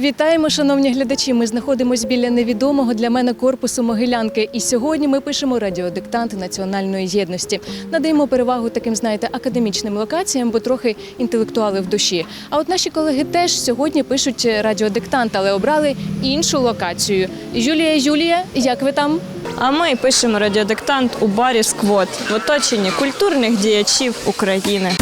Вітаємо, шановні глядачі. Ми знаходимося біля невідомого для мене корпусу Могилянки. І сьогодні ми пишемо радіодиктант національної єдності. Надаємо перевагу таким, знаєте, академічним локаціям, бо трохи інтелектуали в душі. А от наші колеги теж сьогодні пишуть радіодиктант, але обрали іншу локацію. Юлія, Юлія, як ви там? А ми пишемо радіодиктант у барі Сквот в оточенні культурних діячів України.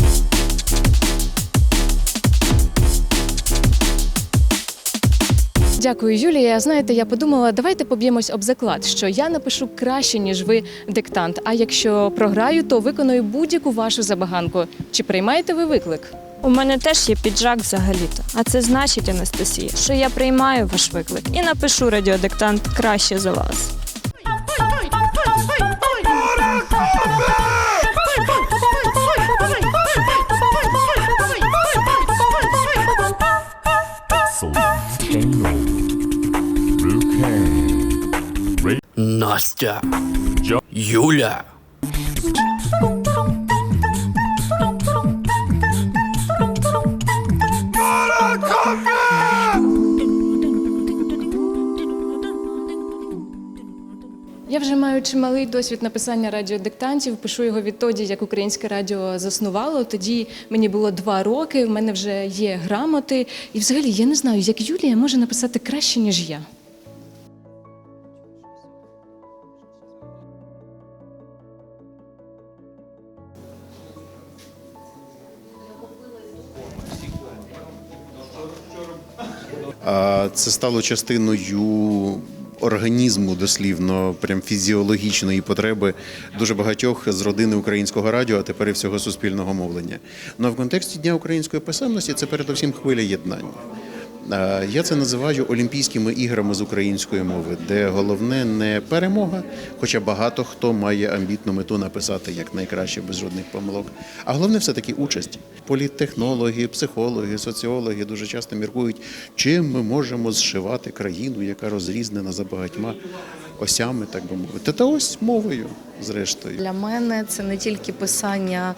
Дякую, Юлія. Знаєте, я подумала, давайте поб'ємось об заклад, що я напишу краще, ніж ви диктант. А якщо програю, то виконую будь-яку вашу забаганку. Чи приймаєте ви виклик? У мене теж є піджак взагалі-то. А це значить, Анастасія, що я приймаю ваш виклик і напишу радіодиктант краще за вас. Настя. Юля. Я вже маю чималий досвід написання радіодиктантів. Пишу його відтоді, як українське радіо заснувало. Тоді мені було два роки. В мене вже є грамоти. І взагалі я не знаю, як Юлія може написати краще, ніж я. Це стало частиною організму дослівно, прям фізіологічної потреби дуже багатьох з родини українського радіо, а тепер і всього суспільного мовлення. Ну а в контексті Дня української писемності це передусім хвиля єднання. А, Я це називаю Олімпійськими іграми з української мови, де головне не перемога, хоча багато хто має амбітну мету написати як найкраще без жодних помилок. А головне все таки участь. Політтехнологи, психологи, соціологи дуже часто міркують, чим ми можемо зшивати країну, яка розрізнена за багатьма осями, так би мовити. Та ось мовою, зрештою. Для мене це не тільки писання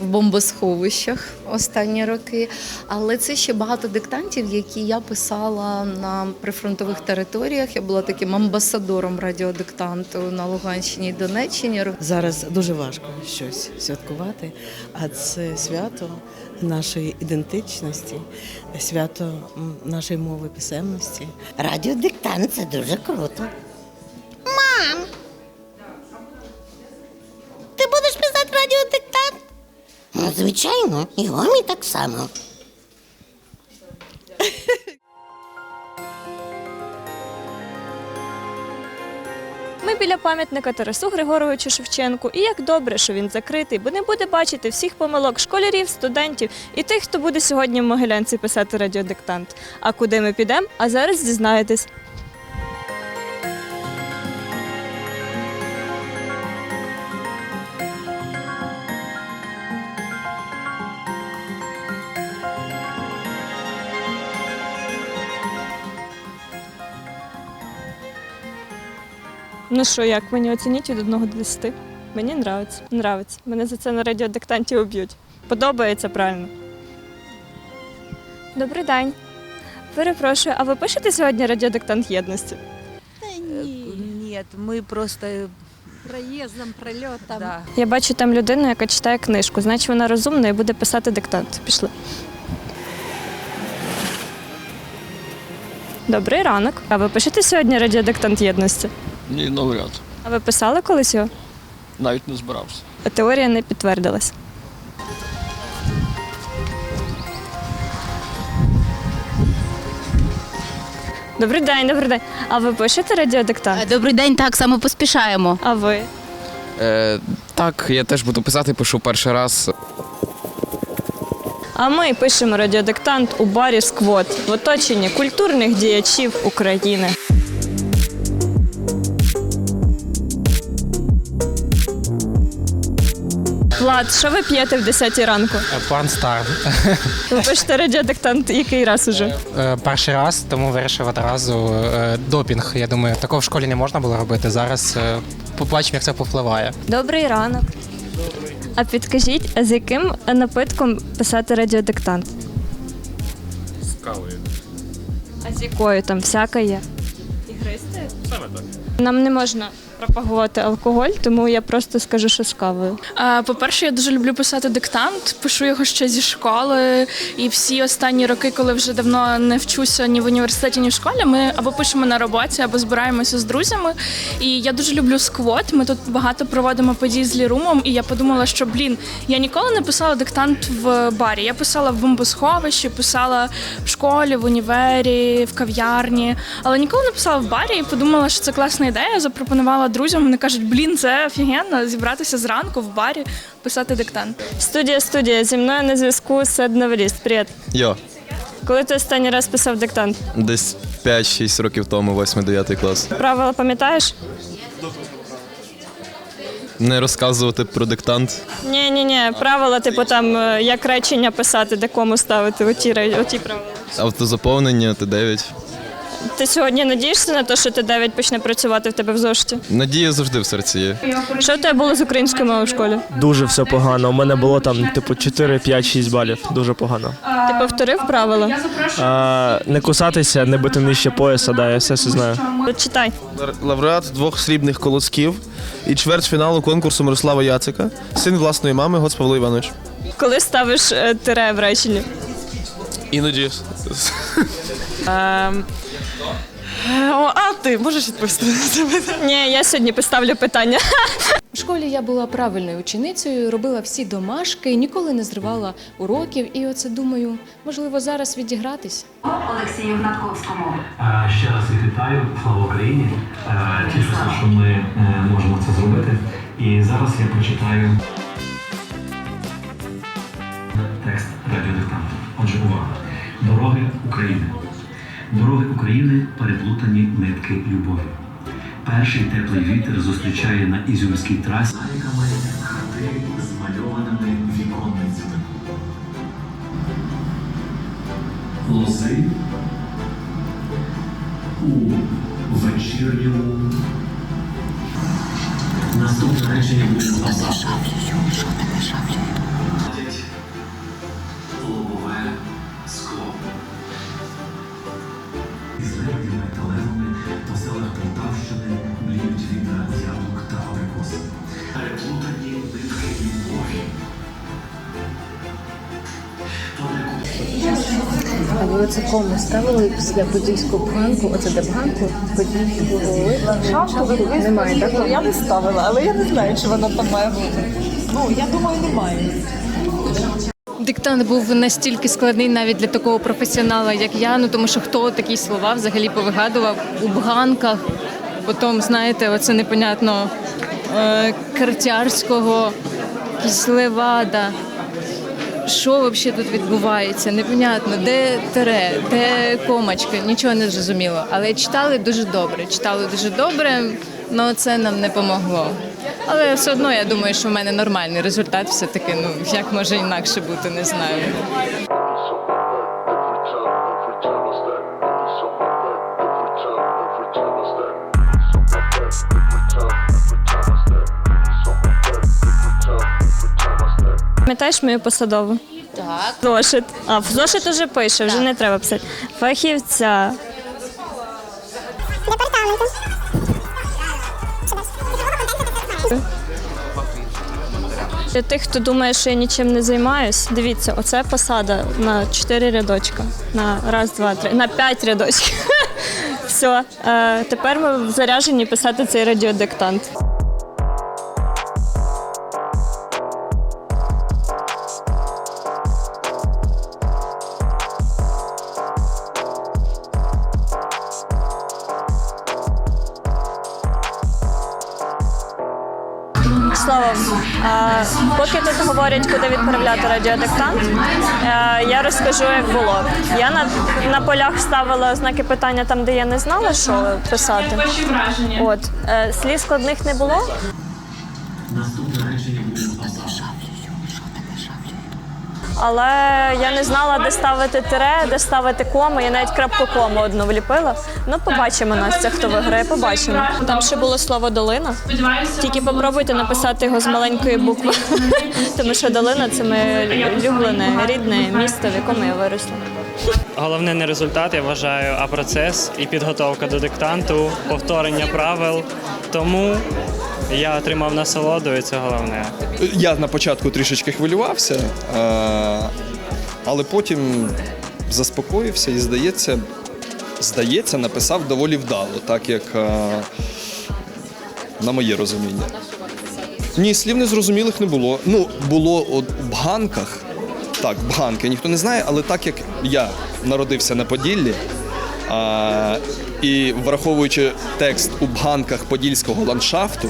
в бомбосховищах останні роки, але це ще багато диктантів, які я писала на прифронтових територіях. Я була таким амбасадором радіодиктанту на Луганщині і Донеччині. Зараз дуже важко щось святкувати, а це свято нашої ідентичності, свято нашої мови писемності. Радіодиктант це дуже круто. Звичайно, і Гомі так само. Ми біля пам'ятника Тарасу Григоровичу Шевченку, і як добре, що він закритий, бо не буде бачити всіх помилок школярів, студентів і тих, хто буде сьогодні в Могилянці писати радіодиктант. А куди ми підемо? А зараз дізнаєтесь. Ну що, як мені оцініть від 1 до 10? Мені нравиться. Нравиться. Мене за це на радіодиктанті уб'ють. Подобається правильно. Добрий день. Перепрошую, а ви пишете сьогодні радіодиктант єдності? Ні. Нет, мы просто проездом, пролетом. Да. Я бачу там людину, яка читає книжку, значить вона розумна і буде писати диктант. Пішли. Добрий ранок. А ви пишете сьогодні радіодиктант єдності? Ні, навряд. А ви писали колись його? Навіть не збирався. Теорія не підтвердилась. Добрий день, добрий день. А ви пишете радіодиктант? Добрий день, так само поспішаємо. А ви? Е, так, я теж буду писати, пишу перший раз. А ми пишемо радіодиктант у барі Сквот в оточенні культурних діячів України. Влад, що ви п'єте в 10 ранку? План стар. Ви пишете радіодиктант який раз уже? Е, Перший раз, тому вирішив одразу е, допінг. Я думаю, такого в школі не можна було робити. Зараз е, побачимо, як це попливає. Добрий ранок. А підкажіть, з яким напитком писати радіодиктант? З кавою. А З якою там всяка є. Ігристи? Саме так. Нам не можна пропагувати алкоголь, тому я просто скажу, що з кавою. По-перше, я дуже люблю писати диктант. Пишу його ще зі школи. І всі останні роки, коли вже давно не вчуся ні в університеті, ні в школі, ми або пишемо на роботі, або збираємося з друзями. І я дуже люблю сквот. Ми тут багато проводимо подій з лірумом. І я подумала, що блін, я ніколи не писала диктант в барі. Я писала в бомбосховищі, писала в школі, в універі, в кав'ярні, але ніколи не писала в барі. І подумала, що це класна ідея. Запропонувала друзям. Вони кажуть, блін, це офігенно зібратися зранку в барі, писати диктант. Студія, студія. Зі мною на зв'язку Сед Новеліст. Привіт. Йо, Коли ти останній раз писав диктант? десь 5-6 років тому, 8-9 клас. Правила пам'ятаєш? Не розказувати про диктант. Ні, ні, ні. Правила, типу там е, як речення писати, де кому ставити. Оті, ре- оті правила. Автозаповнення Т9. Ти сьогодні надієшся на те, що Т9 почне працювати в тебе в зошиті? Надія завжди в серці є. Що в тебе було з українською мовою в школі? Дуже все погано. У мене було там типу 4, 5, 6 балів. Дуже погано. Ти повторив правила? А, не кусатися, не бити нижче пояса, да, я все це знаю. От Читай. Лауреат двох срібних колосків і чвертьфіналу конкурсу Мирослава Яцика, син власної мами Гоц Павло Іванович. Коли ставиш е, тире в реченні? Іноді. А ти можеш відповісти на це питання? Ні, я сьогодні поставлю питання. У школі я була правильною ученицею, робила всі домашки, ніколи не зривала уроків. І оце думаю, можливо, зараз відігратись. Олексію Гнатковському. Ще раз їх вітаю, слава Україні. Е, Тішуся, що ми е, можемо це зробити. І зараз я прочитаю України. Дороги України переплутані нитки любові. Перший теплий вітер зустрічає на Ізюмській трасі хати з мальованими віконницями. Лози у вечірньому. Наступне речення буде сказати. Лобове Кому ставили після подільського бганку, оце де бганку, подільського немає, так? Я не ставила, але я не знаю, чи вона там має бути. Ну, я думаю, немає. Диктант був настільки складний навіть для такого професіонала, як я. Ну тому що хто такі слова взагалі повигадував у бганках. Потім, знаєте, оце непонятно е, картярського, якісь левада. Що взагалі тут відбувається? Непонятно, де тере, де комочка, нічого не зрозуміло. Але читали дуже добре. Читали дуже добре, але це нам не помогло. Але все одно я думаю, що в мене нормальний результат все-таки. Ну як може інакше бути, не знаю. Пам'ятаєш мою посадову? Так. Зошит. А, в зошит уже пише, вже не треба писати. Фахівця. Для тих, хто думає, що я нічим не займаюсь, дивіться, оце посада на 4 рядочка. На раз, два, три, на 5 рядочків. Все, е, тепер ми заряжені писати цей радіодиктант. Говорять, куди відправляти радіодиктант, е, я розкажу, як було. Я на, на полях ставила знаки питання там, де я не знала, що писати. От е, слів складних не було. Але я не знала, де ставити тире, де ставити кому. Я навіть крапку кому одну вліпила. Ну, побачимо Настя, хто виграє, побачимо. Там ще було слово долина. Тільки попробуйте написати його з маленької букви. Тому що долина це моє улюблене, рідне місто, в якому я виросла. Головне не результат, я вважаю, а процес і підготовка до диктанту, повторення правил. Тому я отримав насолоду, і це головне. Я на початку трішечки хвилювався, е, але потім заспокоївся і, здається, здається, написав доволі вдало, так як е, на моє розуміння. Ні, слів незрозумілих не було. Ну, було от в ганках. Так, бганки ніхто не знає, але так як я народився на Поділлі, а, і враховуючи текст у бганках подільського ландшафту,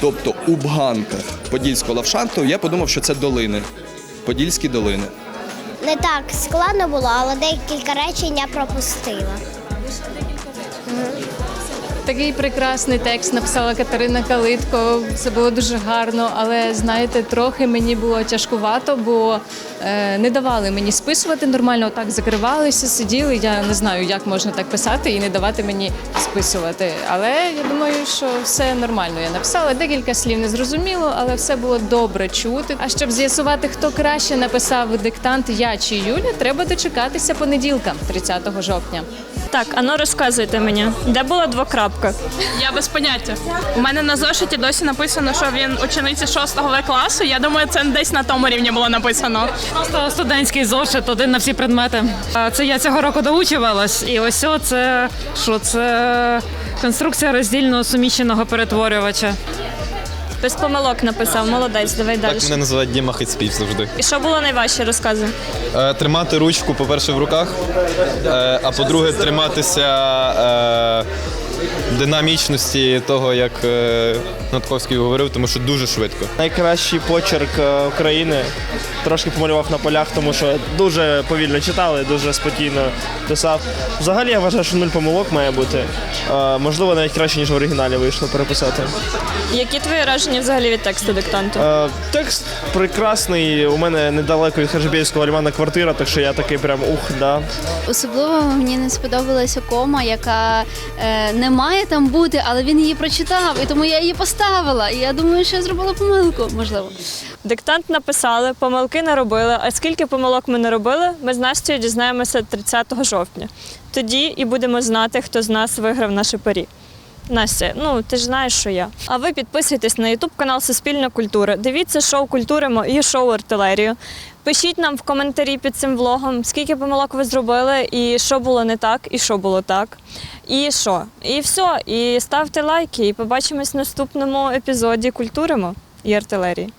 тобто у бганках подільського лавшанту я подумав, що це долини, подільські долини. Не так складно було, але декілька речень я пропустила. Такий прекрасний текст написала Катерина Калитко. Це було дуже гарно, але знаєте, трохи мені було тяжкувато, бо не давали мені списувати нормально. Так закривалися, сиділи. Я не знаю, як можна так писати і не давати мені списувати. Але я думаю, що все нормально. Я написала декілька слів не зрозуміло, але все було добре чути. А щоб з'ясувати, хто краще написав диктант, я чи Юля, треба дочекатися понеділка, 30 жовтня. Так, ану розказуйте мені, де була двокрапка? Я без поняття. У мене на зошиті досі написано, що він учениця 6 В класу. Я думаю, це десь на тому рівні було написано. Просто студентський зошит, один на всі предмети. Це я цього року доучувалась, і ось о, це що це конструкція роздільного суміщеного перетворювача. Без помилок написав, молодець, давай далі. Так мене називають Діма Хицпів завжди. І що було найважче, розказуй. Е, Тримати ручку, по-перше, в руках, е, а по-друге, триматися е, динамічності того, як е, Натковський говорив, тому що дуже швидко. Найкращий почерк е, України. Трошки помалював на полях, тому що дуже повільно читали, дуже спокійно писав. Взагалі я вважаю, що нуль помилок має бути. Е, Можливо, навіть краще, ніж в оригіналі вийшло переписати. Які твої враження взагалі від тексту диктанту? Е, Текст прекрасний. У мене недалеко від Хажибєйського львана квартира, так що я такий прям ух, да. Особливо мені не сподобалася кома, яка е, не має там бути, але він її прочитав, і тому я її поставила. І я думаю, що я зробила помилку, можливо. Диктант написали, помилки не робили. А скільки помилок ми не робили, ми з Настю дізнаємося 30 жовтня. Тоді і будемо знати, хто з нас виграв наше парі. Настя, ну ти ж знаєш, що я. А ви підписуйтесь на Ютуб канал Суспільна культура. Дивіться шоу Культуримо і шоу Артилерію. Пишіть нам в коментарі під цим влогом, скільки помилок ви зробили, і що було не так, і що було так. І що? І все. І ставте лайки, і побачимось в наступному епізоді Культуримо і артилерії.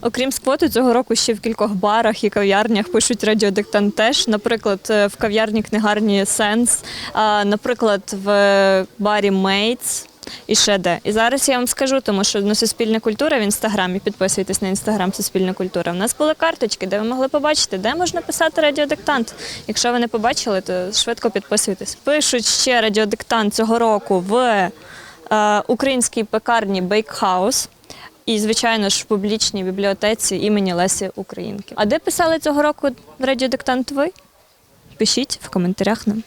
Окрім сквоту, цього року ще в кількох барах і кав'ярнях пишуть радіодиктант теж. Наприклад, е, в кав'ярні книгарні Сенс, наприклад, в барі Мейтс. І ще де. І зараз я вам скажу, тому що на Суспільна культура в інстаграмі. Підписуйтесь на інстаграм Суспільна культура. У нас були карточки, де ви могли побачити, де можна писати радіодиктант. Якщо ви не побачили, то швидко підписуйтесь. Пишуть ще радіодиктант цього року в е, українській пекарні Бейкхаус. І, звичайно ж, в публічній бібліотеці імені Лесі Українки. А де писали цього року радіодиктант ви? Пишіть в коментарях нам.